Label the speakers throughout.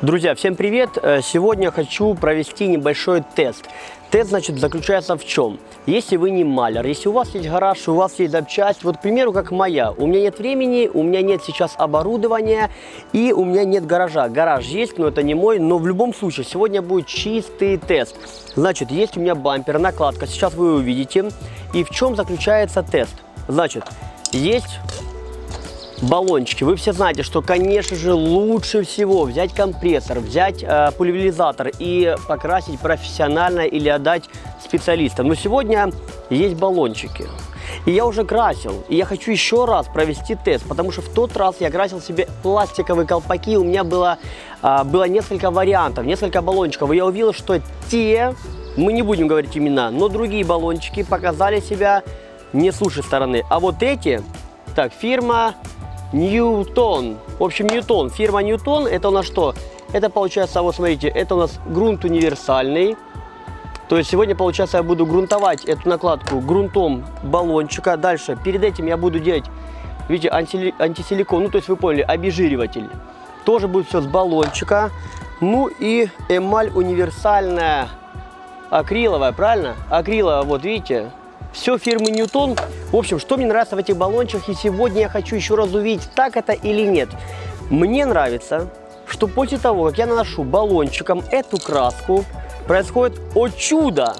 Speaker 1: Друзья, всем привет! Э, Сегодня хочу провести небольшой тест. Тест, значит, заключается в чем? Если вы не маляр, если у вас есть гараж, у вас есть запчасть, вот, к примеру, как моя, у меня нет времени, у меня нет сейчас оборудования и у меня нет гаража. Гараж есть, но это не мой, но в любом случае, сегодня будет чистый тест. Значит, есть у меня бампер, накладка, сейчас вы увидите. И в чем заключается тест? Значит, есть баллончики. Вы все знаете, что, конечно же, лучше всего взять компрессор, взять э, пульверизатор и покрасить профессионально или отдать специалистам. Но сегодня есть баллончики. И я уже красил, и я хочу еще раз провести тест, потому что в тот раз я красил себе пластиковые колпаки, у меня было, а, было несколько вариантов, несколько баллончиков, и я увидел, что те, мы не будем говорить имена, но другие баллончики показали себя не с лучшей стороны. А вот эти, так, фирма Ньютон. В общем, Ньютон. Фирма Ньютон, это у нас что? Это получается, вот смотрите, это у нас грунт универсальный. То есть сегодня, получается, я буду грунтовать эту накладку грунтом баллончика. Дальше, перед этим я буду делать, видите, анти, антисиликон, ну, то есть вы поняли, обезжириватель. Тоже будет все с баллончика. Ну и эмаль универсальная, акриловая, правильно? Акриловая, вот видите, все фирмы Ньютон. В общем, что мне нравится в этих баллончиках, и сегодня я хочу еще раз увидеть, так это или нет. Мне нравится, что после того, как я наношу баллончиком эту краску, происходит о чудо!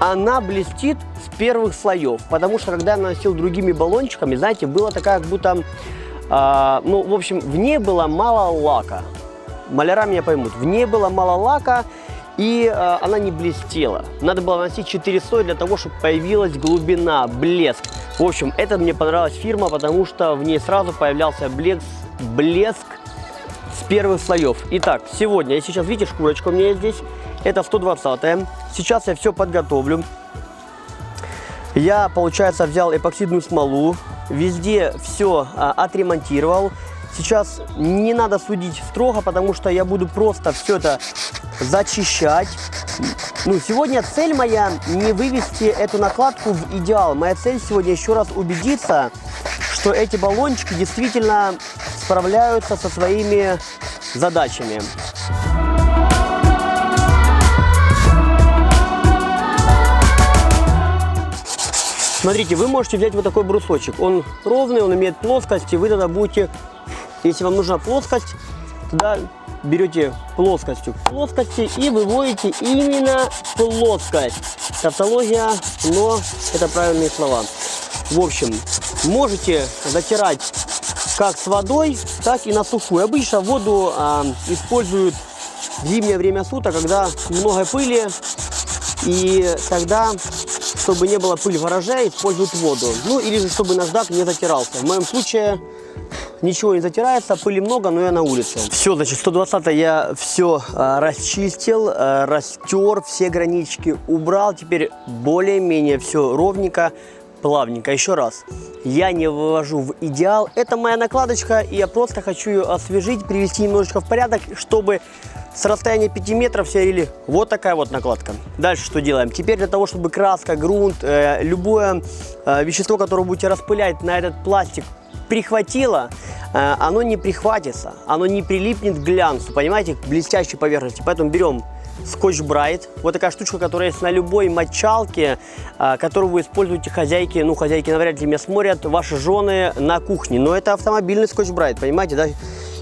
Speaker 1: Она блестит с первых слоев, потому что когда я наносил другими баллончиками, знаете, было такая, как будто, а, ну, в общем, в ней было мало лака. Маляра меня поймут. В ней было мало лака, и э, она не блестела. Надо было наносить 4 слоя для того, чтобы появилась глубина, блеск. В общем, это мне понравилась фирма, потому что в ней сразу появлялся блеск, блеск с первых слоев. Итак, сегодня, я сейчас, видите, шкурочка у меня здесь, это 120 -е. Сейчас я все подготовлю. Я, получается, взял эпоксидную смолу, везде все а, отремонтировал. Сейчас не надо судить строго, потому что я буду просто все это зачищать. Ну, сегодня цель моя не вывести эту накладку в идеал. Моя цель сегодня еще раз убедиться, что эти баллончики действительно справляются со своими задачами. Смотрите, вы можете взять вот такой брусочек. Он ровный, он имеет плоскость, и вы тогда будете, если вам нужна плоскость, тогда берете плоскостью к плоскости и выводите именно плоскость. Тавтология, но это правильные слова. В общем, можете затирать как с водой, так и на сухую. Обычно воду а, используют в зимнее время суток, когда много пыли, и тогда, чтобы не было пыли в гараже, используют воду. Ну или же, чтобы наждак не затирался. В моем случае ничего не затирается, пыли много, но я на улице. Все, значит, 120 я все а, расчистил, а, растер, все гранички убрал. Теперь более-менее все ровненько, плавненько. Еще раз, я не вывожу в идеал. Это моя накладочка, и я просто хочу ее освежить, привести немножечко в порядок, чтобы с расстояния 5 метров все говорили, вот такая вот накладка. Дальше что делаем? Теперь для того, чтобы краска, грунт, э, любое э, вещество, которое будете распылять на этот пластик, прихватило, э, оно не прихватится, оно не прилипнет к глянцу, понимаете, к блестящей поверхности. Поэтому берем скотч брайт, вот такая штучка, которая есть на любой мочалке, э, которую вы используете хозяйки, ну хозяйки навряд ли меня смотрят, ваши жены на кухне, но это автомобильный скотч брайт, понимаете, да?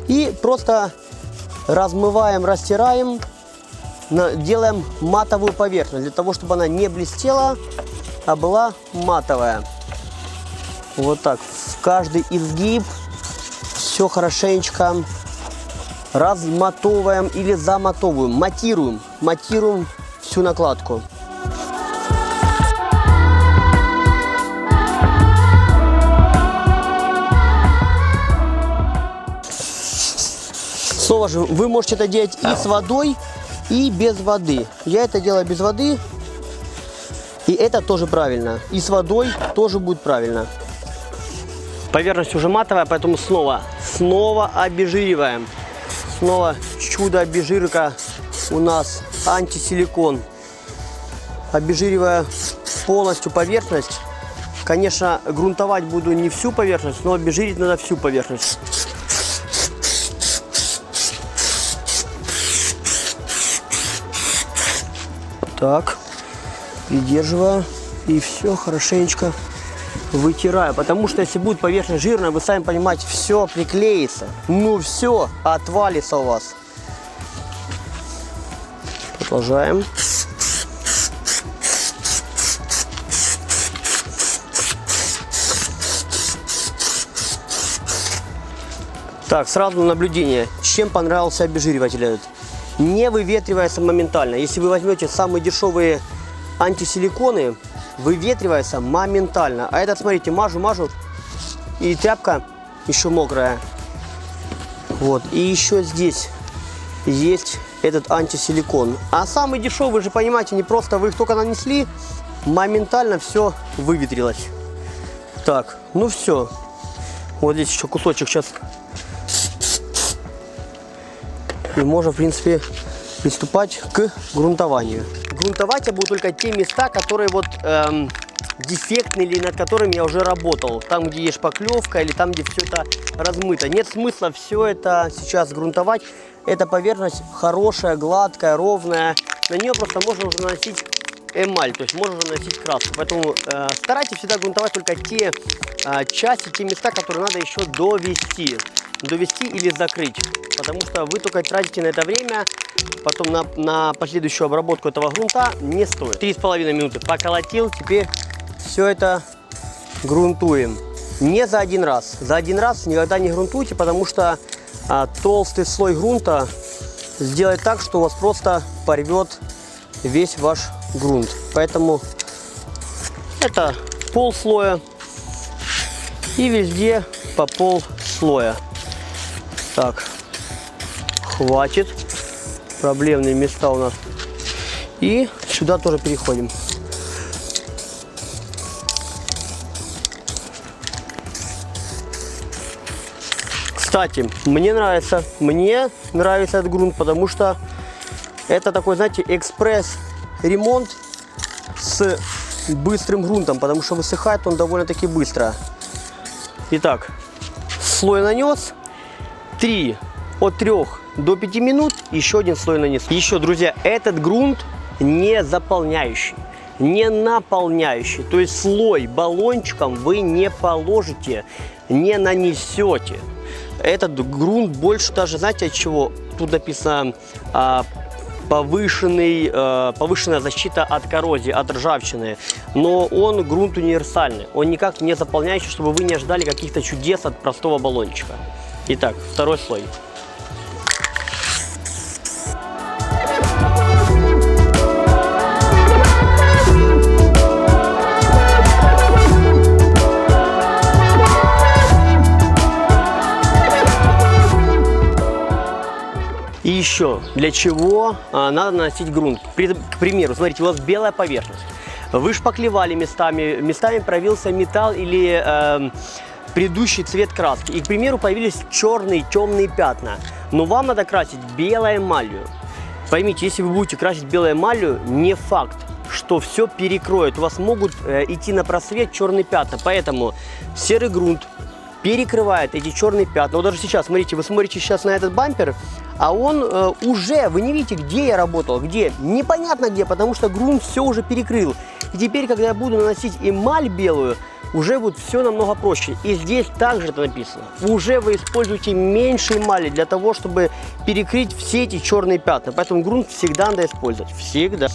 Speaker 1: И просто размываем, растираем, делаем матовую поверхность, для того, чтобы она не блестела, а была матовая. Вот так, в каждый изгиб все хорошенечко разматовываем или замотовываем, матируем, матируем всю накладку. Снова же, вы можете это делать и с водой, и без воды. Я это делаю без воды, и это тоже правильно. И с водой тоже будет правильно. Поверхность уже матовая, поэтому снова, снова обезжириваем. Снова чудо обезжирка у нас антисиликон. Обезжиривая полностью поверхность. Конечно, грунтовать буду не всю поверхность, но обезжирить надо всю поверхность. Так, придерживаю. И все хорошенечко вытираю. Потому что если будет поверхность жирная, вы сами понимаете, все приклеится. Ну все, отвалится у вас. Продолжаем. Так, сразу наблюдение. Чем понравился обезжириватель этот? Не выветривается моментально. Если вы возьмете самые дешевые антисиликоны, выветривается моментально. А этот, смотрите, мажу-мажу, и тряпка еще мокрая. Вот, и еще здесь есть этот антисиликон. А самый дешевый, вы же понимаете, не просто вы их только нанесли, моментально все выветрилось. Так, ну все. Вот здесь еще кусочек сейчас. И можно, в принципе, приступать к грунтованию. Грунтовать я буду только те места, которые вот эм, дефектные или над которыми я уже работал. Там, где есть шпаклевка или там, где все это размыто. Нет смысла все это сейчас грунтовать. Эта поверхность хорошая, гладкая, ровная. На нее просто можно уже наносить эмаль, то есть можно уже наносить краску. Поэтому э, старайтесь всегда грунтовать только те э, части, те места, которые надо еще довести. Довести или закрыть. Потому что вы только тратите на это время, потом на, на последующую обработку этого грунта не стоит. Три с половиной минуты поколотил, теперь все это грунтуем. Не за один раз. За один раз никогда не грунтуйте, потому что а, толстый слой грунта сделает так, что у вас просто порвет весь ваш грунт. Поэтому это пол слоя и везде по пол слоя. Так, хватит. Проблемные места у нас. И сюда тоже переходим. Кстати, мне нравится, мне нравится этот грунт, потому что это такой, знаете, экспресс-ремонт с быстрым грунтом, потому что высыхает он довольно-таки быстро. Итак, слой нанес, 3, от 3 до 5 минут, еще один слой нанес. Еще, друзья, этот грунт не заполняющий, не наполняющий. То есть слой баллончиком вы не положите, не нанесете этот грунт больше даже, знаете, от чего? Тут написано а, повышенный, а, повышенная защита от коррозии, от ржавчины. Но он грунт универсальный. Он никак не заполняющий, чтобы вы не ожидали каких-то чудес от простого баллончика. Итак, второй слой. И еще, для чего а, надо наносить грунт? К примеру, смотрите, у вас белая поверхность. Вы шпаклевали местами, местами провился металл или эм, предыдущий цвет краски. И, к примеру, появились черные, темные пятна. Но вам надо красить белой эмалью. Поймите, если вы будете красить белой эмалью, не факт, что все перекроет. У вас могут э, идти на просвет черные пятна. Поэтому серый грунт перекрывает эти черные пятна. Вот даже сейчас, смотрите, вы смотрите сейчас на этот бампер, а он э, уже, вы не видите, где я работал, где, непонятно где, потому что грунт все уже перекрыл. И теперь, когда я буду наносить эмаль белую, уже будет все намного проще. И здесь также это написано. Уже вы используете меньше эмали для того, чтобы перекрыть все эти черные пятна. Поэтому грунт всегда надо использовать. Всегда.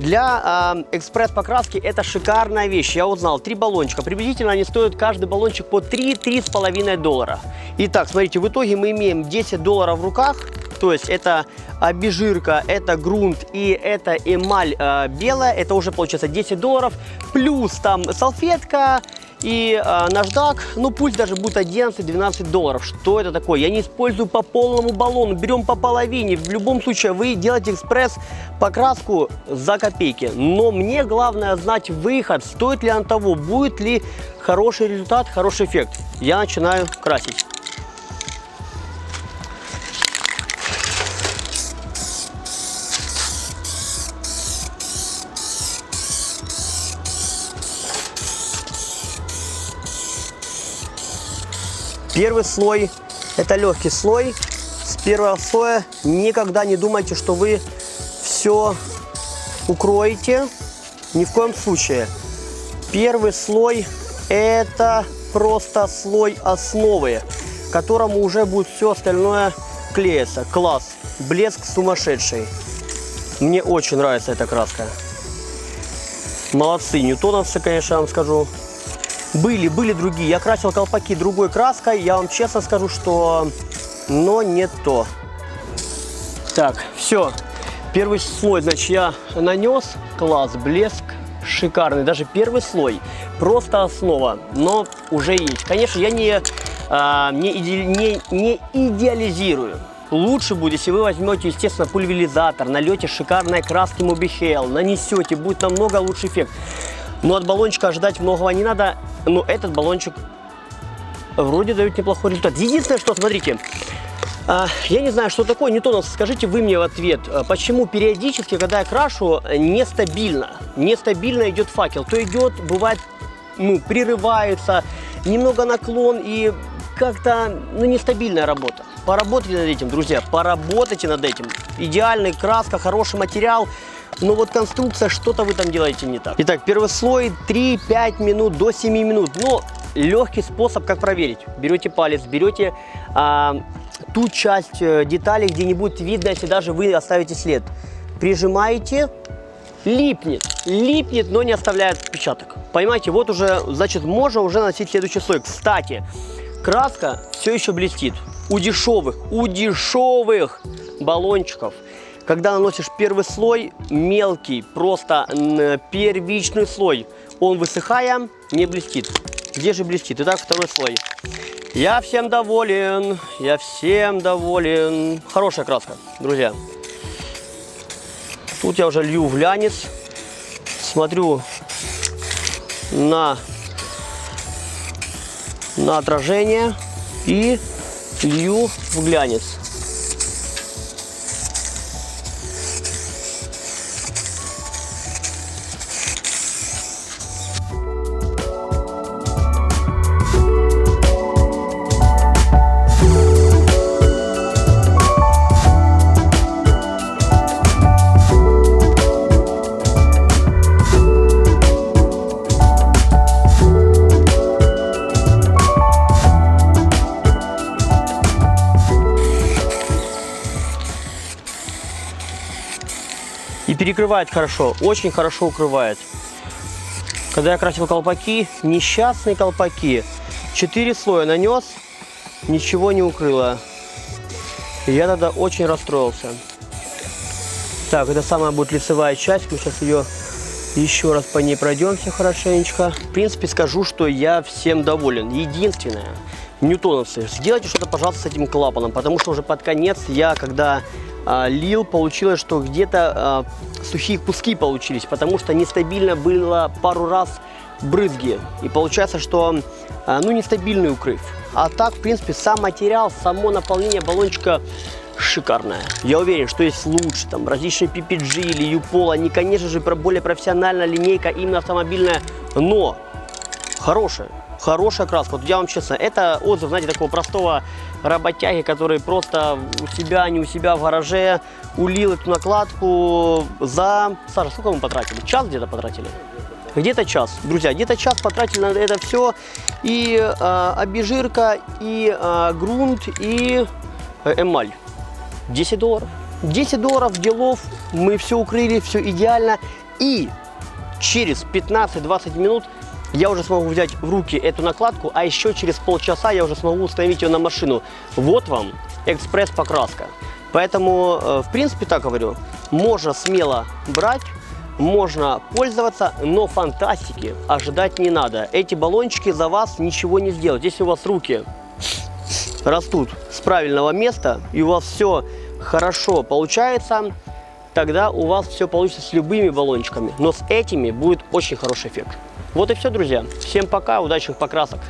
Speaker 1: Для э, экспресс-покраски это шикарная вещь. Я узнал, три баллончика. Приблизительно они стоят каждый баллончик по 3-3,5 доллара. Итак, смотрите, в итоге мы имеем 10 долларов в руках. То есть это обезжирка, это грунт и это эмаль э, белая. Это уже получается 10 долларов. Плюс там салфетка и э, наждак. Ну пусть даже будет 11-12 долларов. Что это такое? Я не использую по полному баллону. Берем по половине. В любом случае вы делаете экспресс покраску за копейки. Но мне главное знать выход. Стоит ли он того? Будет ли хороший результат, хороший эффект. Я начинаю красить. Первый слой – это легкий слой. С первого слоя никогда не думайте, что вы все укроете. Ни в коем случае. Первый слой это просто слой основы, которому уже будет все остальное клеиться. Класс. Блеск сумасшедший. Мне очень нравится эта краска. Молодцы, ньютоновцы, конечно, я вам скажу. Были, были другие. Я красил колпаки другой краской. Я вам честно скажу, что... Но не то. Так, все. Первый слой, значит, я нанес. Класс, блеск шикарный. Даже первый слой. Просто основа. Но уже есть. Конечно, я не, а, не, иде- не, не идеализирую. Лучше будет, если вы возьмете, естественно, пульверизатор, нальете шикарной краски Mobihel, нанесете, будет намного лучший эффект. Но от баллончика ожидать многого не надо. Но этот баллончик вроде дает неплохой результат. Единственное, что, смотрите, а, я не знаю, что такое Ньютонов. Скажите вы мне в ответ, а, почему периодически, когда я крашу, нестабильно, нестабильно идет факел. То идет, бывает, ну, прерывается, немного наклон и как-то, ну, нестабильная работа. Поработайте над этим, друзья, поработайте над этим. Идеальная краска, хороший материал, но вот конструкция, что-то вы там делаете не так. Итак, первый слой 3-5 минут до 7 минут. Но легкий способ, как проверить. Берете палец, берете а, ту часть э, детали, где не будет видно, если даже вы оставите след. Прижимаете, липнет, липнет, но не оставляет отпечаток. Понимаете, вот уже, значит, можно уже наносить следующий слой. Кстати, краска все еще блестит. У дешевых, у дешевых баллончиков, когда наносишь первый слой, мелкий, просто первичный слой, он высыхая, не блестит. Где же блестит? Итак, второй слой. Я всем доволен, я всем доволен. Хорошая краска, друзья. Тут я уже лью в глянец. Смотрю на, на отражение и лью в глянец. Перекрывает хорошо, очень хорошо укрывает. Когда я красил колпаки, несчастные колпаки, 4 слоя нанес, ничего не укрыло. Я тогда очень расстроился. Так, это самая будет лицевая часть, мы сейчас ее еще раз по ней пройдемся хорошенечко. В принципе, скажу, что я всем доволен. Единственное, ньютоновцы, сделайте что-то, пожалуйста, с этим клапаном, потому что уже под конец я, когда лил, получилось, что где-то а, сухие куски получились, потому что нестабильно было пару раз брызги. И получается, что а, ну, нестабильный укрыв. А так, в принципе, сам материал, само наполнение баллончика шикарное. Я уверен, что есть лучше, там, различные PPG или Юпол, они, конечно же, про- более профессиональная линейка, именно автомобильная, но хорошая, хорошая краска. Вот я вам честно, это отзыв, знаете, такого простого работяги, который просто у себя, не у себя в гараже улил эту накладку за... Саша, сколько мы потратили? Час где-то потратили? Где-то час. Друзья, где-то час потратили на это все. И э, обезжирка, и э, грунт, и эмаль. 10 долларов. 10 долларов делов, мы все укрыли, все идеально. И через 15-20 минут я уже смогу взять в руки эту накладку, а еще через полчаса я уже смогу установить ее на машину. Вот вам экспресс-покраска. Поэтому, э, в принципе, так говорю, можно смело брать, можно пользоваться, но фантастики ожидать не надо. Эти баллончики за вас ничего не сделают. Если у вас руки растут с правильного места и у вас все хорошо получается, тогда у вас все получится с любыми баллончиками. Но с этими будет очень хороший эффект. Вот и все, друзья. Всем пока, удачных покрасок.